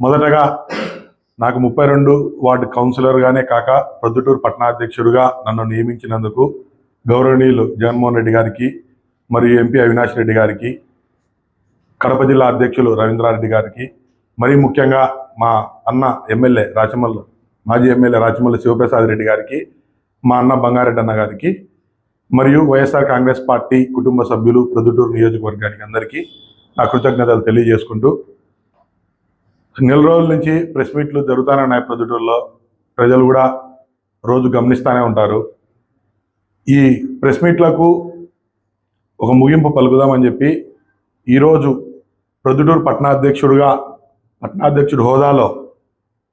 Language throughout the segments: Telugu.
మొదటగా నాకు ముప్పై రెండు వార్డు కౌన్సిలర్గానే కాక ప్రొద్దుటూరు పట్టణాధ్యక్షుడిగా నన్ను నియమించినందుకు గౌరవనీయులు జగన్మోహన్ రెడ్డి గారికి మరియు ఎంపీ అవినాష్ రెడ్డి గారికి కడప జిల్లా అధ్యక్షులు రవీంద్రారెడ్డి గారికి మరీ ముఖ్యంగా మా అన్న ఎమ్మెల్యే రాచమల్లు మాజీ ఎమ్మెల్యే రాచమల్లి శివప్రసాద్ రెడ్డి గారికి మా అన్న బంగారెడ్డి అన్న గారికి మరియు వైఎస్ఆర్ కాంగ్రెస్ పార్టీ కుటుంబ సభ్యులు ప్రొద్దుటూరు నియోజకవర్గానికి అందరికీ నా కృతజ్ఞతలు తెలియజేసుకుంటూ నెల రోజుల నుంచి ప్రెస్ మీట్లు జరుగుతూనే ఉన్నాయి ప్రొద్దుటూరులో. ప్రజలు కూడా రోజు గమనిస్తూనే ఉంటారు. ఈ ప్రెస్ మీట్లకు ఒక ముగింపు పలుకుదామని చెప్పి ఈరోజు ప్రొద్దుటూరు పట్టణాధ్యక్షుడుగా పట్టణాధ్యక్షుడు హోదాలో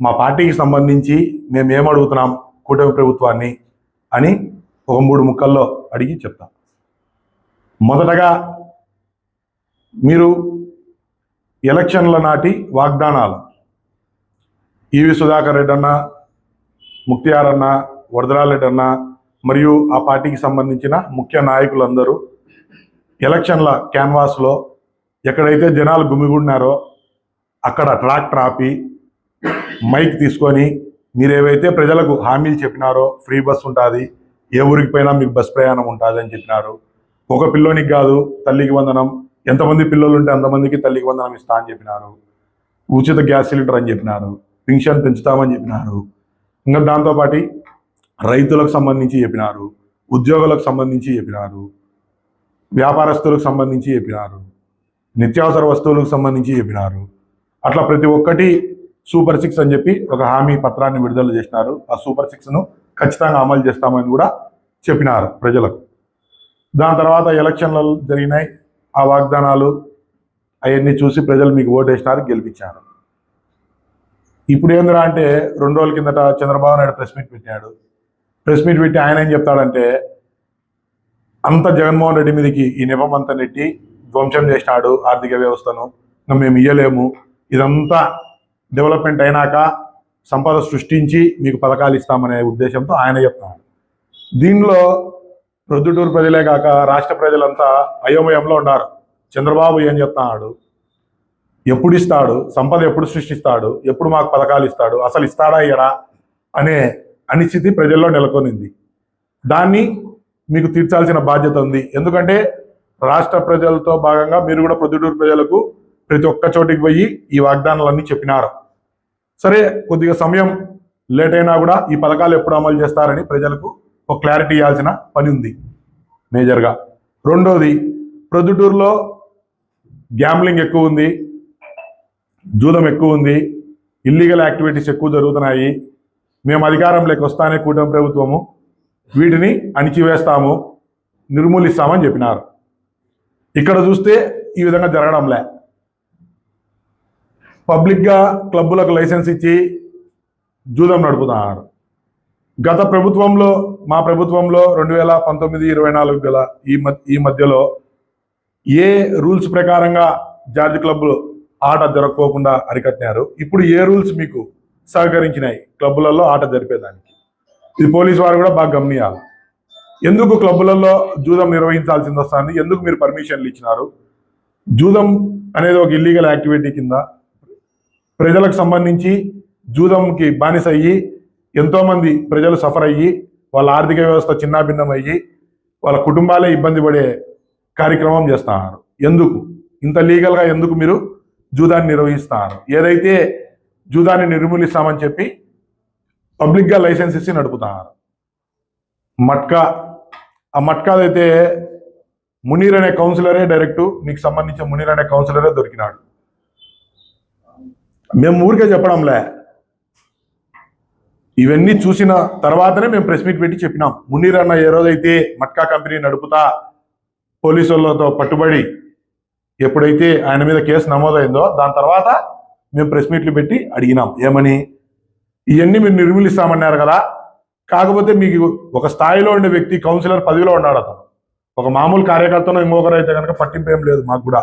మా పార్టీకి సంబంధించి మేము ఏమడుగుతున్నాం కూటమి ప్రభుత్వాన్ని అని ఒక మూడు ముక్కల్లో అడిగి చెప్తాం. మొదటగా మీరు ఎలక్షన్ల నాటి వాగ్దానాలు. ఈవి సుధాకర్ రెడ్డి అన్న ముక్తియార్ అన్న వరదరాలరెడ్డి అన్న మరియు ఆ పార్టీకి సంబంధించిన ముఖ్య నాయకులందరూ ఎలక్షన్ల క్యాన్వాస్లో ఎక్కడైతే జనాలు గుమిగుడినారో అక్కడ ట్రాక్టర్ ఆపి మైక్ తీసుకొని మీరేవైతే ప్రజలకు హామీలు చెప్పినారో ఫ్రీ బస్ ఉంటుంది ఏ ఊరికి పోయినా మీకు బస్ ప్రయాణం ఉంటుంది అని చెప్పినారు. ఒక పిల్లోనికి కాదు తల్లికి వందనం ఎంతమంది పిల్లలు ఉంటే అంతమందికి తల్లికి వందనం ఇస్తా అని చెప్పినారు. ఉచిత గ్యాస్ సిలిండర్ అని చెప్పినారు. పింఛన్ పెంచుతామని చెప్పినారు. ఇంకా దాంతోపాటు రైతులకు సంబంధించి చెప్పినారు. ఉద్యోగులకు సంబంధించి చెప్పినారు. వ్యాపారస్తులకు సంబంధించి చెప్పినారు. నిత్యావసర వస్తువులకు సంబంధించి చెప్పినారు. అట్లా ప్రతి ఒక్కటి సూపర్ సిక్స్ అని చెప్పి ఒక హామీ పత్రాన్ని విడుదల చేసినారు. ఆ సూపర్ సిక్స్ను ఖచ్చితంగా అమలు చేస్తామని కూడా చెప్పినారు ప్రజలకు. దాని తర్వాత ఎలక్షన్లు జరిగినాయి. ఆ వాగ్దానాలు అవన్నీ చూసి ప్రజలు మీకు ఓటేసినారు గెలిపించారు. ఇప్పుడు ఏందిరా అంటే రెండు రోజుల కిందట చంద్రబాబు నాయుడు ప్రెస్ మీట్ పెట్టాడు ప్రెస్ మీట్ పెట్టి ఆయన ఏం చెప్తాడంటే అంత జగన్మోహన్ రెడ్డి మీదకి ఈ నిపం అంతా నెట్టి ధ్వంసం చేసినాడు ఆర్థిక వ్యవస్థను. మేము ఇయ్యలేము. ఇదంతా డెవలప్మెంట్ అయినాక సంపద సృష్టించి మీకు పథకాలు ఇస్తామనే ఉద్దేశంతో ఆయన చెప్తున్నాడు దీనిలో ప్రొద్దుటూరు ప్రజలే కాక రాష్ట్ర ప్రజలంతా అయోమయంలో ఉన్నారు. చంద్రబాబు ఏం చెప్తున్నాడు? ఎప్పుడు ఇస్తాడు? సంపద ఎప్పుడు సృష్టిస్తాడు? ఎప్పుడు మాకు పథకాలు ఇస్తాడు? అసలు ఇస్తాడా ఇయ్యడా? అనే అనిశ్చితి ప్రజల్లో నెలకొనింది. దాన్ని మీకు తీర్చాల్సిన బాధ్యత ఉంది. ఎందుకంటే రాష్ట్ర ప్రజలతో భాగంగా మీరు కూడా ప్రొద్దుటూరు ప్రజలకు ప్రతి ఒక్క చోటికి పోయి ఈ వాగ్దానాలన్నీ చెప్పినారు. సరే కొద్దిగా సమయం లేట్ అయినా కూడా ఈ పథకాలు ఎప్పుడు అమలు చేస్తారని ప్రజలకు ఒక క్లారిటీ ఇవ్వాల్సిన పని ఉంది మేజర్గా రెండోది ప్రొద్దుటూరులో గ్యాంబ్లింగ్ ఎక్కువ ఉంది జూదం ఎక్కువ ఉంది ఇల్లీగల్ యాక్టివిటీస్ ఎక్కువ జరుగుతున్నాయి. మేము అధికారంలోకి వస్తానే కూటమి ప్రభుత్వము వీటిని అణిచివేస్తాము నిర్మూలిస్తామని చెప్పినారు. ఇక్కడ చూస్తే ఈ విధంగా జరగడంలే. పబ్లిక్గా క్లబ్బులకు లైసెన్స్ ఇచ్చి జూదం నడుపుతున్నారు. గత ప్రభుత్వంలో మా ప్రభుత్వంలో రెండు వేల పంతొమ్మిది ఇరవై నాలుగు గల ఈ మధ్య ఈ మధ్యలో ఏ రూల్స్ ప్రకారంగా జార్జ్ క్లబ్బులు ఆట జరగకోకుండా అరికట్టినారు? ఇప్పుడు ఏ రూల్స్ మీకు సహకరించినాయి క్లబ్బులలో ఆట జరిపేదానికి? ఇది పోలీసు వారు కూడా బాగా గమనియాలి. ఎందుకు క్లబ్బులలో జూదం నిర్వహించాల్సింది వస్తుంది? ఎందుకు మీరు పర్మిషన్లు ఇచ్చినారు? జూదం అనేది ఒక ఇల్లీగల్ యాక్టివిటీ కింద ప్రజలకు సంబంధించి జూదంకి బానిస అయ్యి ఎంతోమంది ప్రజలు సఫర్ అయ్యి వాళ్ళ ఆర్థిక వ్యవస్థ చిన్నాభిన్నం అయ్యి వాళ్ళ కుటుంబాలే ఇబ్బంది పడే కార్యక్రమం చేస్తున్నారు. ఎందుకు? ఇంత లీగల్గా ఎందుకు మీరు జూదాన్ని నిర్వహిస్తున్నారు? ఏదైతే జూదాన్ని నిర్మూలిస్తామని చెప్పి పబ్లిక్గా లైసెన్స్ ఇచ్చి నడుపుతున్నారు. మట్కా ఆ మట్కాదైతే మునీర్ అనే కౌన్సిలరే డైరెక్ట్ మీకు సంబంధించిన మునీర్ అనే కౌన్సిలరే దొరికినాడు. మేము ఊరికే చెప్పడంలే ఇవన్నీ చూసిన తర్వాతనే మేము ప్రెస్ మీట్ పెట్టి చెప్పినాం. మునీర్ అన్న ఏ రోజైతే మట్కా కంపెనీ నడుపుతా పోలీసు వాళ్ళతో పట్టుబడి ఎప్పుడైతే ఆయన మీద కేసు నమోదైందో దాని తర్వాత మేము ప్రెస్ మీట్లు పెట్టి అడిగినాం. ఏమని? ఇవన్నీ మీరు నిర్మూలిస్తామన్నారు కదా. కాకపోతే మీకు ఒక స్థాయిలో ఉండే వ్యక్తి కౌన్సిలర్ పదవిలో ఉన్నాడు అతను. ఒక మామూలు కార్యకర్తను ఇంకొకరు అయితే కనుక పట్టింపు ఏం లేదు మాకు కూడా.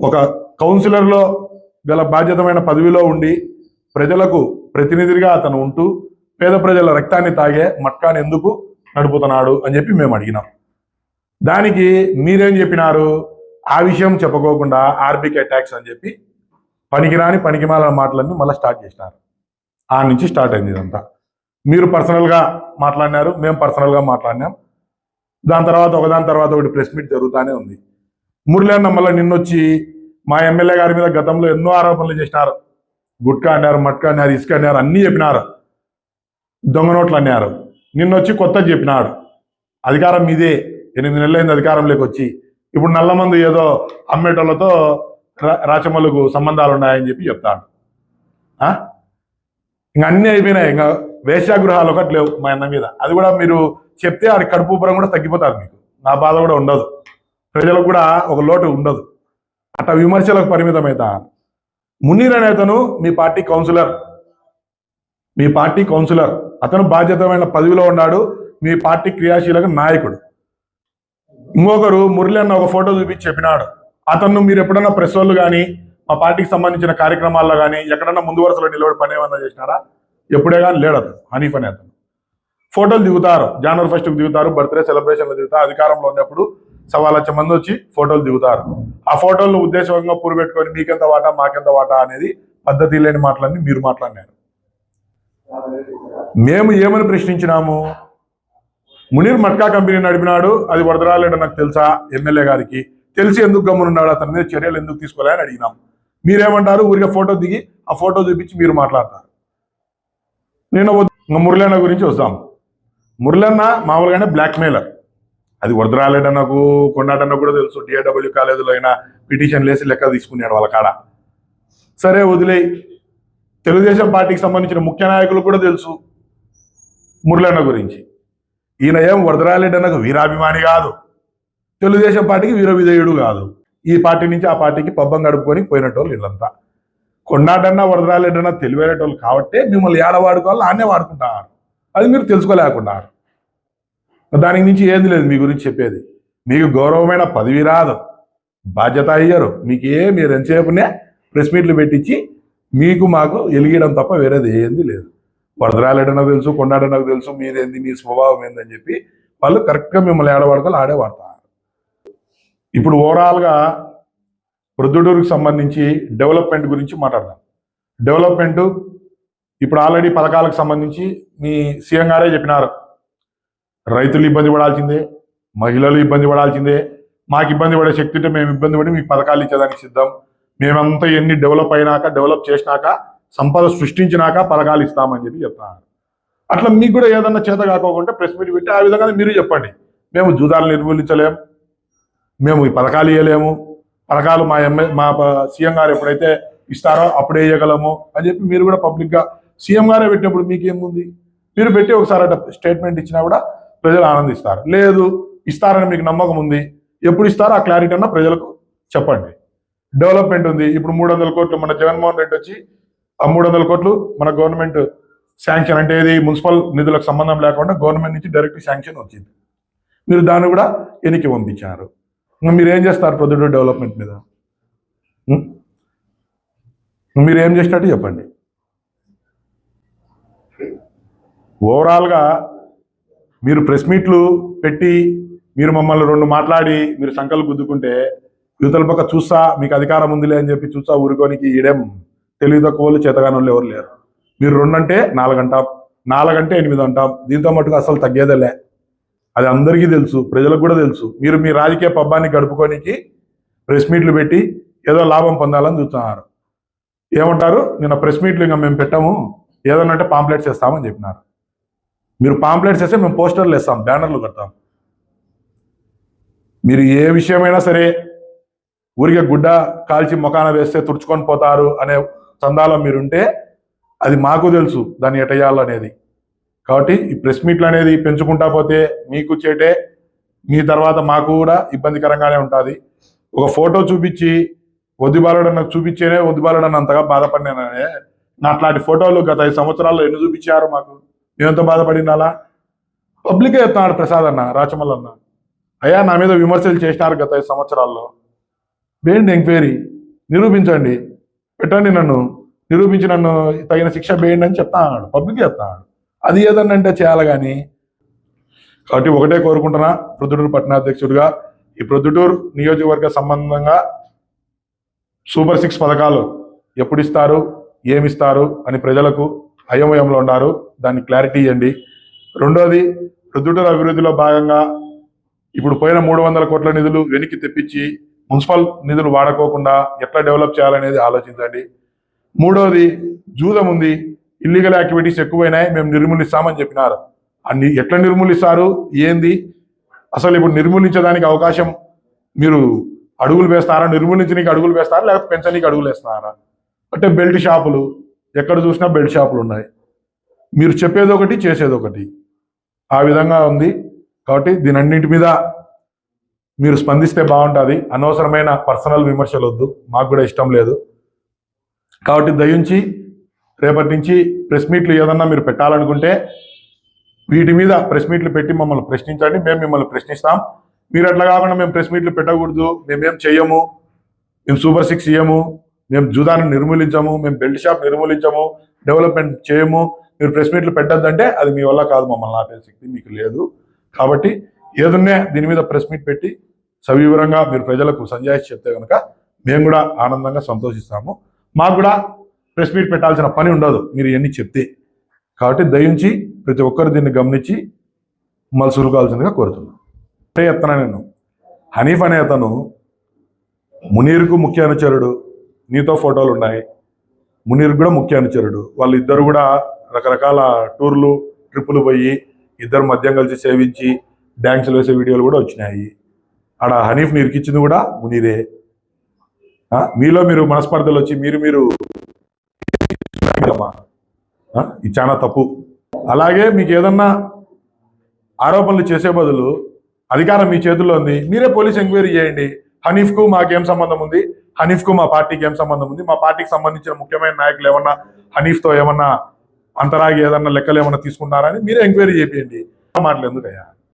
ఒక కౌన్సిలర్లో గల బాధ్యతమైన పదవిలో ఉండి ప్రజలకు ప్రతినిధిగా అతను ఉంటూ పేద ప్రజల రక్తాన్ని తాగే మట్కాని ఎందుకు నడుపుతున్నాడు అని చెప్పి మేము అడిగినాం. దానికి మీరేం చెప్పినారు? ఆ విషయం చెప్పుకోకుండా ఆర్బికే ట్యాక్స్ అని చెప్పి పనికిరాని పనికిమాల మాటలన్నీ మళ్ళీ స్టార్ట్ చేసినారు. ఆ నుంచి స్టార్ట్ అయింది ఇదంతా. మీరు పర్సనల్గా మాట్లాడినారు మేము పర్సనల్గా మాట్లాడినాం. దాని తర్వాత ఒకదాని తర్వాత ఒకటి ప్రెస్ మీట్ జరుగుతూనే ఉంది. మురళి అన్న మళ్ళీ నిన్నొచ్చి మా ఎమ్మెల్యే గారి మీద గతంలో ఎన్నో ఆరోపణలు చేసినారు. గుట్కా అన్నారు మట్కా అన్నారు ఇసుక అన్నారు అన్నీ చెప్పినారు. దొంగ నోట్లు అన్నారు. నిన్నొచ్చి కొత్త చెప్పినాడు. అధికారం మీదే. ఎనిమిది నెలలైంది అధికారంలోకి వచ్చి. ఇప్పుడు నల్లమందు ఏదో అమ్మేటోళ్ళతో రా- రాచమల్లుకు సంబంధాలు ఉన్నాయని చెప్పి చెప్తాడు. ఇంకా అన్నీ అయిపోయినాయి. ఇంకా వేశ్యాగృహాలు ఒకటి లేవు మా అన్న మీద. అది కూడా మీరు చెప్తే ఆడి కడుపు ఉబ్బరం కూడా తగ్గిపోతారు మీకు. నా బాధ కూడా ఉండదు. ప్రజలకు కూడా ఒక లోటు ఉండదు. అట్లా విమర్శలకు పరిమితమవుతా మునీర్ అనే అతను మీ పార్టీ కౌన్సిలర్. మీ పార్టీ కౌన్సిలర్. అతను బాధ్యతమైన పదవిలో ఉన్నాడు. మీ పార్టీ క్రియాశీలక నాయకుడు. ఇంకొకరు మురళి అన్న ఒక ఫోటో చూపించి చెప్పినాడు. అతను మీరు ఎప్పుడన్నా ప్రెస్ వాళ్ళు కానీ మా పార్టీకి సంబంధించిన కార్యక్రమాల్లో కానీ ఎక్కడన్నా ముందు వరుసలో నిలబడి పని ఏమన్నా చేసినారా? ఎప్పుడే కానీ లేడు అతను. హనీఫ్ అనే అతను. ఫోటోలు దిగుతారు. జనవరి ఫస్ట్కి దిగుతారు. బర్త్డే సెలబ్రేషన్లు దిగుతారు. అధికారంలో ఉన్నప్పుడు సవా లక్ష మంది వచ్చి ఫోటోలు దిగుతారు. ఆ ఫోటోలను ఉద్దేశంగా పూర్వపెట్టుకొని మీకెంత వాటా మాకెంత వాటా అనేది పద్ధతి లేని మాటలన్నీ మీరు మాట్లాడినారు. మేము ఏమని ప్రశ్నించినాము? మునీర్ మట్కా కంపెనీ నడిపినాడు అది వరదరాలేడు నాకు తెలుసా? ఎమ్మెల్యే గారికి. తెలిసి ఎందుకు గమ్మునున్నాడు? అతని మీద చర్యలు ఎందుకు తీసుకోలేని అడిగినాం. మీరేమంటారు? ఊరికే ఫోటో దిగి ఆ ఫోటో చూపించి మీరు మాట్లాడతారు. నేను వద్దు- మురళన్న గురించి వస్తాం మురళన్న మామూలుగానే బ్లాక్మెయిలర్ అది అది వరదరాలేడన్నకు కొన్నాటన్న కూడా తెలుసు. డిఏడబ్ల్యూ కాలేజీలో అయినా పిటిషన్ లేసి లెక్క తీసుకున్నాడు వాళ్ళ కాడ. సరే వదిలేయి తెలుగుదేశం పార్టీకి సంబంధించిన ముఖ్య నాయకులు కూడా తెలుసు. మురళన్న గురించి. ఈయన ఏం వరదరాలేడన్నకు వీరాభిమాని కాదు. తెలుగుదేశం పార్టీకి వీర విధేయుడు కాదు. ఈ పార్టీ నుంచి ఆ పార్టీకి పబ్బం గడుపుకొని పోయినటోళ్ళు వీళ్ళంతా. కొన్నాడన్నా వరదరాలేడన్నా తెలివైనటోళ్ళు కాబట్టే మిమ్మల్ని ఏడ వాడుకోవాలో ఆనే వాడుకుంటారు. అది మీరు తెలుసుకోలేకున్నారు. దానికి మించి ఏంది లేదు మీ గురించి చెప్పేది. మీకు గౌరవమైన పదవి రాదు. బాధ్యత అయ్యారు. మీకే మీరు ఎంతసేపునే ప్రెస్ మీట్లు పెట్టించి మీకు మాకు ఎలిగడం తప్ప వేరేది ఏంది లేదు. వరదరాలేడనో తెలుసు కొండాడనకు తెలుసు మీరేంది మీ స్వభావం ఏందని చెప్పి వాళ్ళు కరెక్ట్గా మిమ్మల్ని ఆడవాడుకోవాలి ఆడే వాడతారు. ఇప్పుడు ఓవరాల్గా వృద్ధుడూరుకు సంబంధించి డెవలప్మెంట్ గురించి మాట్లాడదాం. డెవలప్మెంట్ ఇప్పుడు ఆల్రెడీ పథకాలకు సంబంధించి మీ సీఎం గారే చెప్పినారు. రైతులు ఇబ్బంది పడాల్సిందే మహిళలు ఇబ్బంది పడాల్సిందే. మాకు ఇబ్బంది పడే శక్తి ఉంటే మేము ఇబ్బంది పడి మీకు పథకాలు ఇచ్చేదానికి సిద్ధం. మేమంతా ఎన్ని డెవలప్ అయినాక డెవలప్ చేసినాక సంపద సృష్టించినాక పథకాలు ఇస్తామని చెప్పి చెప్తున్నారు. అట్లా మీకు కూడా ఏదన్నా చేత కాకోకుండా ప్రెస్ మీట్ పెట్టి ఆ విధంగా మీరు చెప్పండి. మేము జూదాలు నిర్మూలించలేం మేము ఈ పథకాలు ఇవ్వలేము పథకాలు మా ఎమ్మె మా సీఎం గారు ఎప్పుడైతే ఇస్తారో అప్పుడే ఇవ్వగలము అని చెప్పి మీరు కూడా పబ్లిక్గా సీఎం గారే పెట్టినప్పుడు మీకేముంది మీరు పెట్టి ఒకసారి అట్లా స్టేట్మెంట్ ఇచ్చినా కూడా ప్రజలు ఆనందిస్తారు. లేదు ఇస్తారని మీకు నమ్మకం ఉంది. ఎప్పుడు ఇస్తారో ఆ క్లారిటీ అన్న ప్రజలకు చెప్పండి. డెవలప్మెంట్ ఉంది. ఇప్పుడు మూడు వందల కోట్లు మన జగన్మోహన్ రెడ్డి వచ్చి ఆ మూడు వందల కోట్లు మన గవర్నమెంట్ శాంక్షన్ అంటే ఇది మున్సిపల్ నిధులకు సంబంధం లేకుండా గవర్నమెంట్ నుంచి డైరెక్ట్ శాంక్షన్ వచ్చింది. మీరు దాన్ని కూడా ఎనికి పంపించారు. మీరు ఏం చేస్తారు ప్రొద్దుటూరు డెవలప్మెంట్ మీద? మీరు ఏం చేసినట్టు చెప్పండి. ఓవరాల్గా మీరు ప్రెస్ మీట్లు పెట్టి మీరు మమ్మల్ని రెండు మాట్లాడి మీరు సంకలు గుద్దుకుంటే యువతల పక్క చూస్తా మీకు అధికారం ఉందిలే అని చెప్పి చూస్తా ఊరుకోనికి ఈడేం తెలివి తక్కువ వాళ్ళు ఎవరు లేరు. మీరు రెండు అంటే నాలుగు అంటాం నాలుగంటే ఎనిమిది అంటాం. దీంతో మటుకు అసలు తగ్గేదేలే అది అందరికీ తెలుసు ప్రజలకు కూడా తెలుసు. మీరు మీ రాజకీయ పబ్బాన్ని గడుపుకోనికి ప్రెస్ మీట్లు పెట్టి ఏదో లాభం పొందాలని చూస్తున్నారు. ఏమంటారు? నిన్న ప్రెస్ మీట్లు ఇంకా మేము పెట్టాము. ఏదన్నా అంటే పాంప్లెట్స్ వేస్తామని చెప్పినారు. మీరు పాంప్లెట్స్ వేస్తే మేము పోస్టర్లు వేస్తాం బ్యానర్లు కడతాం. మీరు ఏ విషయమైనా సరే ఊరికే గుడ్డ కాల్చి మొకాన వేస్తే తుడుచుకొని పోతారు అనే చందాలో మీరుంటే అది మాకు తెలుసు దాన్ని ఎటయాలనేది కాబట్టి ఈ ప్రెస్ మీట్లు అనేది పెంచుకుంటా పోతే మీకు చేటే మీ తర్వాత మాకు కూడా ఇబ్బందికరంగానే ఉంటుంది. ఒక ఫోటో చూపించి వద్దుబాలుడు నాకు చూపించేనే వద్దుబాలుడు అంతగా బాధపడినానే నా అట్లాంటి ఫోటోలు గత ఐదు సంవత్సరాల్లో ఎన్ని చూపించారు మాకు? మేమెంత బాధపడినాలా? పబ్లిక్గా చెప్తున్నాడు ప్రసాద్ అన్న రాచమల్ అన్న. అయ్యా నా మీద విమర్శలు చేసినారు గత ఐదు సంవత్సరాల్లో. వేయండి ఎంక్వైరీ నిరూపించండి. పెట్టండి నన్ను. నిరూపించి నన్ను తగిన శిక్ష వేయండి అని చెప్తాడు పబ్లిక్ చెప్తా అది ఏదన్నంటే చేయాలి కానీ. కాబట్టి ఒకటే కోరుకుంటున్నా ప్రొద్దుటూరు పట్టణాధ్యక్షుడిగా ఈ ప్రొద్దుటూరు నియోజకవర్గ సంబంధంగా సూపర్ సిక్స్ పథకాలు ఎప్పుడు ఇస్తారు ఏమిస్తారు అని ప్రజలకు అయోమయంలో ఉన్నారు. దాన్ని క్లారిటీ ఇవ్వండి. రెండోది రుద్దుటల అభివృద్ధిలో భాగంగా ఇప్పుడు పోయిన మూడు వందల కోట్ల నిధులు వెనక్కి తెప్పించి మున్సిపల్ నిధులు వాడుకోకుండా ఎట్లా డెవలప్ చేయాలనేది ఆలోచించండి. మూడోది జూదం ఉంది. ఇల్లీగల్ యాక్టివిటీస్ ఎక్కువైనాయి. మేము నిర్మూలిస్తామని చెప్పినారు. అన్ని ఎట్లా నిర్మూలిస్తారు? ఏంది? అసలు ఇప్పుడు నిర్మూలించడానికి అవకాశం మీరు అడుగులు వేస్తారా? నిర్మూలించడానికి అడుగులు వేస్తారా? లేకపోతే పెంచడానికి అడుగులు వేస్తారా? అంటే బెల్ట్ షాపులు ఎక్కడ చూసినా బెడ్ షాపులు ఉన్నాయి. మీరు చెప్పేది ఒకటి చేసేది ఒకటి. ఆ విధంగా ఉంది. కాబట్టి దీని అన్నింటి మీద మీరు స్పందిస్తే బాగుంటుంది. అనవసరమైన పర్సనల్ విమర్శలు వద్దు మాకు కూడా ఇష్టం లేదు. కాబట్టి దయించి రేపటి నుంచి ప్రెస్ మీట్లు ఏదన్నా మీరు పెట్టాలనుకుంటే వీటి మీద ప్రెస్ మీట్లు పెట్టి మమ్మల్ని ప్రశ్నించండి. మేము మిమ్మల్ని ప్రశ్నిస్తాం. మీరు అట్లా కాకుండా మేము ప్రెస్ మీట్లు పెట్టకూడదు. మేమేం చెయ్యము. మేము సూపర్ సిక్స్ ఇయ్యము. మేము జూదాను నిర్మూలించము మేము బెల్ట్ షాప్ నిర్మూలించము డెవలప్మెంట్ చేయము మీరు ప్రెస్ మీట్లు పెట్టద్దంటే అది మీ వల్ల కాదు మమ్మల్ని ఆపే శక్తి మీకు లేదు. కాబట్టి ఏదున్నే దీని మీద ప్రెస్ మీట్ పెట్టి సవివరంగా మీరు ప్రజలకు సంజాయిషి చెప్తే కనుక మేము కూడా ఆనందంగా సంతోషిస్తాము. మాకు కూడా ప్రెస్ మీట్ పెట్టాల్సిన పని ఉండదు మీరు ఇవన్నీ చెప్తే. కాబట్టి దయించి ప్రతి ఒక్కరు దీన్ని గమనించి మళ్ళీ సురుకాల్సిందిగా కోరుతున్నాను అంటే ఎత్తనా నేను హనీఫ్ అనే అతను మునీర్కు ముఖ్య అనుచరుడు నీతో ఫోటోలు ఉన్నాయి. మునీర్ కూడా ముఖ్య అనుచరుడు. వాళ్ళు ఇద్దరు కూడా రకరకాల టూర్లు ట్రిప్పులు పోయి ఇద్దరు మద్యం కలిసి సేవించి డ్యాన్సులు వేసే వీడియోలు కూడా వచ్చినాయి. ఆడ హనీఫ్ ఇరికిచ్చింది కూడా మునీరే. మీలో మీరు మనస్పర్ధలు వచ్చి మీరు మీరు ఇది చాలా తప్పు. అలాగే మీకు ఏదన్నా ఆరోపణలు చేసే బదులు అధికారం మీ చేతుల్లో ఉంది. మీరే పోలీస్ ఎంక్వైరీ చేయండి. హనీఫ్కు మాకేం సంబంధం ఉంది? హనీఫ్కు మా పార్టీకి ఏం సంబంధం ఉంది? మా పార్టీకి సంబంధించిన ముఖ్యమైన నాయకులు ఏమన్నా హనీఫ్తో ఏమన్నా అంతరాగి ఏదన్నా లెక్కలు ఏమన్నా అని మీరే ఎంక్వైరీ చేయండి మాటలు ఎందుకయ్యా